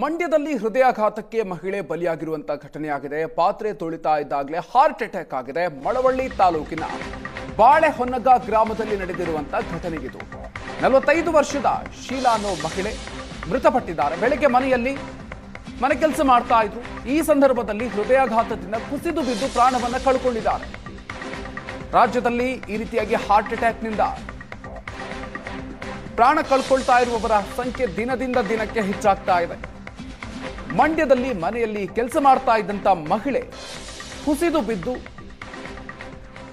ಮಂಡ್ಯದಲ್ಲಿ ಹೃದಯಾಘಾತಕ್ಕೆ ಮಹಿಳೆ ಬಲಿಯಾಗಿರುವಂತ ಘಟನೆಯಾಗಿದೆ. ಪಾತ್ರೆ ತೊಳಿತಾ ಇದ್ದಾಗಲೇ ಹಾರ್ಟ್ ಅಟ್ಯಾಕ್ ಆಗಿದೆ. ಮಳವಳ್ಳಿ ತಾಲೂಕಿನ ಬಾಳೆಹೊನ್ನಗ ಗ್ರಾಮದಲ್ಲಿ ನಡೆದಿರುವಂತಹ ಘಟನೆ ಇದು ನಲವತ್ತೈದು ವರ್ಷದ ಶೀಲಾ ಅನ್ನೋ ಮಹಿಳೆ ಮೃತಪಟ್ಟಿದ್ದಾರೆ. ಬೆಳಗ್ಗೆ ಮನೆಯಲ್ಲಿ ಮನೆ ಕೆಲಸ ಮಾಡ್ತಾ ಇದ್ರು. ಈ ಸಂದರ್ಭದಲ್ಲಿ ಹೃದಯಾಘಾತದಿಂದ ಕುಸಿದು ಬಿದ್ದು ಪ್ರಾಣವನ್ನು ಕಳ್ಕೊಂಡಿದ್ದಾರೆ. ರಾಜ್ಯದಲ್ಲಿ ಈ ರೀತಿಯಾಗಿ ಹಾರ್ಟ್ ಅಟ್ಯಾಕ್ನಿಂದ ಪ್ರಾಣ ಕಳ್ಕೊಳ್ತಾ ಇರುವವರ ಸಂಖ್ಯೆ ದಿನದಿಂದ ದಿನಕ್ಕೆ ಹೆಚ್ಚಾಗ್ತಾ ಇದೆ. ಮಂಡ್ಯದಲ್ಲಿ ಮನೆಯಲ್ಲಿ ಕೆಲಸ ಮಾಡ್ತಾ ಇದ್ದಂತ ಮಹಿಳೆ ಕುಸಿದು ಬಿದ್ದು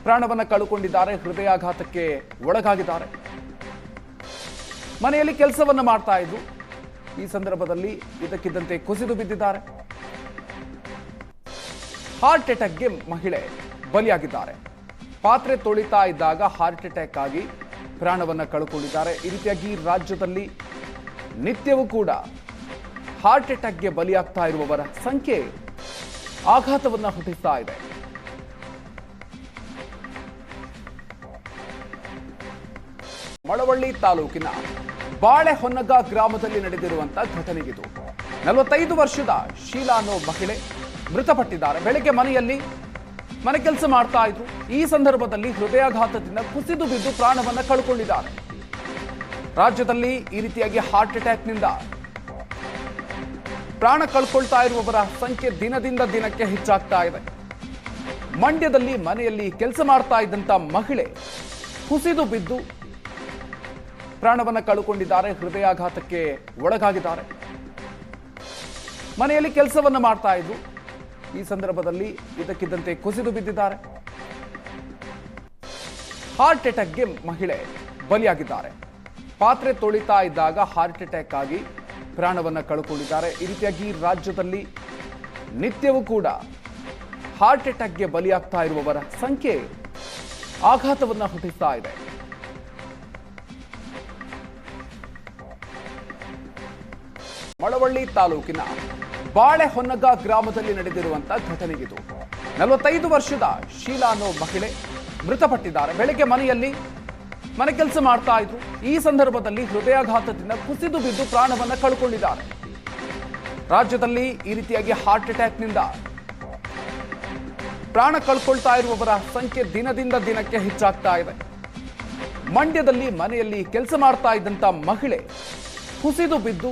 ಪ್ರಾಣವನ್ನ ಕಳ್ಕೊಂಡಿದ್ದಾರೆ, ಹೃದಯಾಘಾತಕ್ಕೆ ಒಳಗಾಗಿದ್ದಾರೆ. ಮನೆಯಲ್ಲಿ ಕೆಲಸವನ್ನ ಮಾಡ್ತಾ ಇದ್ರು ಈ ಸಂದರ್ಭದಲ್ಲಿ ಇದಕ್ಕಿದ್ದಂತೆ ಕುಸಿದು ಬಿದ್ದಿದ್ದಾರೆ. ಹಾರ್ಟ್ ಅಟ್ಯಾಕ್ಗೆ ಮಹಿಳೆ ಬಲಿಯಾಗಿದ್ದಾರೆ. ಪಾತ್ರೆ ತೊಳಿತಾ ಇದ್ದಾಗ ಹಾರ್ಟ್ ಅಟ್ಯಾಕ್ ಆಗಿ ಪ್ರಾಣವನ್ನ ಕಳ್ಕೊಂಡಿದ್ದಾರೆ. ಈ ರೀತಿಯಾಗಿ ರಾಜ್ಯದಲ್ಲಿ ನಿತ್ಯವೂ ಕೂಡ ಹಾರ್ಟ್ ಅಟ್ಯಾಕ್ಗೆ ಬಲಿಯಾಗ್ತಾ ಇರುವವರ ಸಂಖ್ಯೆ ಆಘಾತವನ್ನ ಹುಟ್ಟಿಸ್ತಾ ಇದೆ. ಮಳವಳ್ಳಿ ತಾಲೂಕಿನ ಬಾಳೆಹೊನ್ನಗ ಗ್ರಾಮದಲ್ಲಿ ನಡೆದಿರುವಂತ ಘಟನೆಗಿದು ನಲವತ್ತೈದು ವರ್ಷದ ಶೀಲಾ ಅನ್ನೋ ಮಹಿಳೆ ಮೃತಪಟ್ಟಿದ್ದಾರೆ. ಬೆಳಗ್ಗೆ ಮನೆಯಲ್ಲಿ ಮನೆ ಕೆಲಸ ಮಾಡ್ತಾ ಇದ್ರು. ಈ ಸಂದರ್ಭದಲ್ಲಿ ಹೃದಯಾಘಾತದಿಂದ ಕುಸಿದು ಬಿದ್ದು ಪ್ರಾಣವನ್ನ ಕಳ್ಕೊಂಡಿದ್ದಾರೆ. ರಾಜ್ಯದಲ್ಲಿ ಈ ರೀತಿಯಾಗಿ ಹಾರ್ಟ್ ಅಟ್ಯಾಕ್ನಿಂದ ಪ್ರಾಣ ಕಳ್ಕೊಳ್ತಾ ಇರುವವರ ಸಂಖ್ಯೆ ದಿನದಿಂದ ದಿನಕ್ಕೆ ಹೆಚ್ಚಾಗ್ತಾ ಇದೆ. ಮಂಡ್ಯದಲ್ಲಿ ಮನೆಯಲ್ಲಿ ಕೆಲಸ ಮಾಡ್ತಾ ಇದ್ದಂತ ಮಹಿಳೆ ಕುಸಿದು ಬಿದ್ದು ಪ್ರಾಣವನ್ನ ಕಳ್ಕೊಂಡಿದ್ದಾರೆ, ಹೃದಯಾಘಾತಕ್ಕೆ ಒಳಗಾಗಿದ್ದಾರೆ. ಮನೆಯಲ್ಲಿ ಕೆಲಸವನ್ನ ಮಾಡ್ತಾ ಇದ್ರು. ಈ ಸಂದರ್ಭದಲ್ಲಿ ಇದಕ್ಕಿದ್ದಂತೆ ಕುಸಿದು ಬಿದ್ದಿದ್ದಾರೆ. ಹಾರ್ಟ್ ಅಟ್ಯಾಕ್ಗೆ ಮಹಿಳೆ ಬಲಿಯಾಗಿದ್ದಾರೆ. ಪಾತ್ರೆ ತೊಳಿತಾ ಇದ್ದಾಗ ಹಾರ್ಟ್ ಅಟ್ಯಾಕ್ ಆಗಿ ಪ್ರಾಣವನ್ನ ಕಳ್ಕೊಂಡಿದ್ದಾರೆ. ಈ ರೀತಿಯಾಗಿ ರಾಜ್ಯದಲ್ಲಿ ನಿತ್ಯವೂ ಕೂಡ ಹಾರ್ಟ್ ಅಟ್ಯಾಕ್ಗೆ ಬಲಿಯಾಗ್ತಾ ಇರುವವರ ಸಂಖ್ಯೆ ಆಘಾತವನ್ನ ಹುಟ್ಟಿಸ್ತಾ ಇದೆ. ಮಳವಳ್ಳಿ ತಾಲೂಕಿನ ಬಾಳೆಹೊನ್ನಗ ಗ್ರಾಮದಲ್ಲಿ ನಡೆದಿರುವಂತಹ ಘಟನೆ ಇದು ನಲವತ್ತೈದು ವರ್ಷದ ಶೀಲಾ ಅನ್ನೋ ಮಹಿಳೆ ಮೃತಪಟ್ಟಿದ್ದಾರೆ. ಬೆಳಗ್ಗೆ ಮನೆಯಲ್ಲಿ ಮನೆ ಕೆಲಸ ಮಾಡ್ತಾ ಇದ್ರು. ಈ ಸಂದರ್ಭದಲ್ಲಿ ಹೃದಯಾಘಾತದಿಂದ ಕುಸಿದು ಬಿದ್ದು ಪ್ರಾಣವನ್ನು ಕಳ್ಕೊಂಡಿದ್ದಾರೆ. ರಾಜ್ಯದಲ್ಲಿ ಈ ರೀತಿಯಾಗಿ ಹಾರ್ಟ್ ಅಟ್ಯಾಕ್ನಿಂದ ಪ್ರಾಣ ಕಳ್ಕೊಳ್ತಾ ಇರುವವರ ಸಂಖ್ಯೆ ದಿನದಿಂದ ದಿನಕ್ಕೆ ಹೆಚ್ಚಾಗ್ತಾ ಇದೆ. ಮಂಡ್ಯದಲ್ಲಿ ಮನೆಯಲ್ಲಿ ಕೆಲಸ ಮಾಡ್ತಾ ಇದ್ದಂತ ಮಹಿಳೆ ಕುಸಿದು ಬಿದ್ದು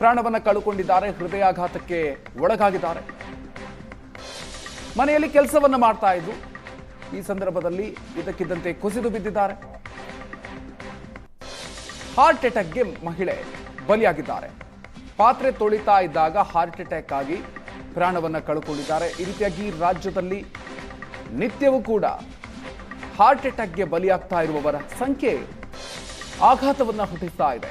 ಪ್ರಾಣವನ್ನು ಕಳ್ಕೊಂಡಿದ್ದಾರೆ, ಹೃದಯಾಘಾತಕ್ಕೆ ಒಳಗಾಗಿದ್ದಾರೆ. ಮನೆಯಲ್ಲಿ ಕೆಲಸವನ್ನು ಮಾಡ್ತಾ ಇದ್ರು. ಈ ಸಂದರ್ಭದಲ್ಲಿ ಇದಕ್ಕಿದ್ದಂತೆ ಕುಸಿದು ಬಿದ್ದಿದ್ದಾರೆ. ಹಾರ್ಟ್ ಅಟ್ಯಾಕ್ಗೆ ಮಹಿಳೆ ಬಲಿಯಾಗಿದ್ದಾರೆ. ಪಾತ್ರೆ ತೊಳಿತಾ ಇದ್ದಾಗ ಹಾರ್ಟ್ ಅಟ್ಯಾಕ್ ಆಗಿ ಪ್ರಾಣವನ್ನ ಕಳ್ಕೊಂಡಿದ್ದಾರೆ. ಈ ರೀತಿಯಾಗಿ ರಾಜ್ಯದಲ್ಲಿ ನಿತ್ಯವೂ ಕೂಡ ಹಾರ್ಟ್ ಅಟ್ಯಾಕ್ಗೆ ಬಲಿಯಾಗ್ತಾ ಇರುವವರ ಸಂಖ್ಯೆ ಆಘಾತವನ್ನ ಹುಟ್ಟಿಸ್ತಾ ಇದೆ.